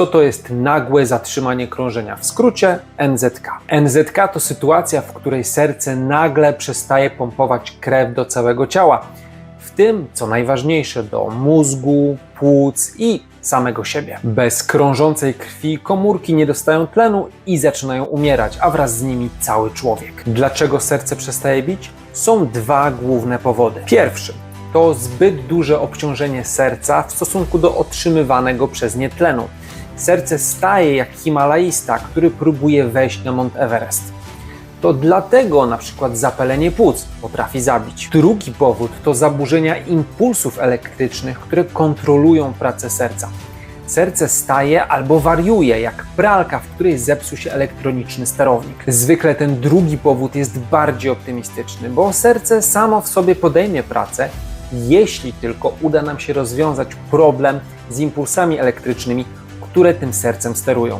Co to jest nagłe zatrzymanie krążenia? W skrócie NZK. NZK to sytuacja, w której serce nagle przestaje pompować krew do całego ciała, w tym, co najważniejsze, do mózgu, płuc i samego siebie. Bez krążącej krwi komórki nie dostają tlenu i zaczynają umierać, a wraz z nimi cały człowiek. Dlaczego serce przestaje bić? Są dwa główne powody. Pierwszy to zbyt duże obciążenie serca w stosunku do otrzymywanego przez nie tlenu. Serce staje jak Himalajista, który próbuje wejść na Mount Everest. To dlatego na przykład zapalenie płuc potrafi zabić. Drugi powód to zaburzenia impulsów elektrycznych, które kontrolują pracę serca. Serce staje albo wariuje, jak pralka, w której zepsuł się elektroniczny sterownik. Zwykle ten drugi powód jest bardziej optymistyczny, bo serce samo w sobie podejmie pracę, jeśli tylko uda nam się rozwiązać problem z impulsami elektrycznymi, które tym sercem sterują.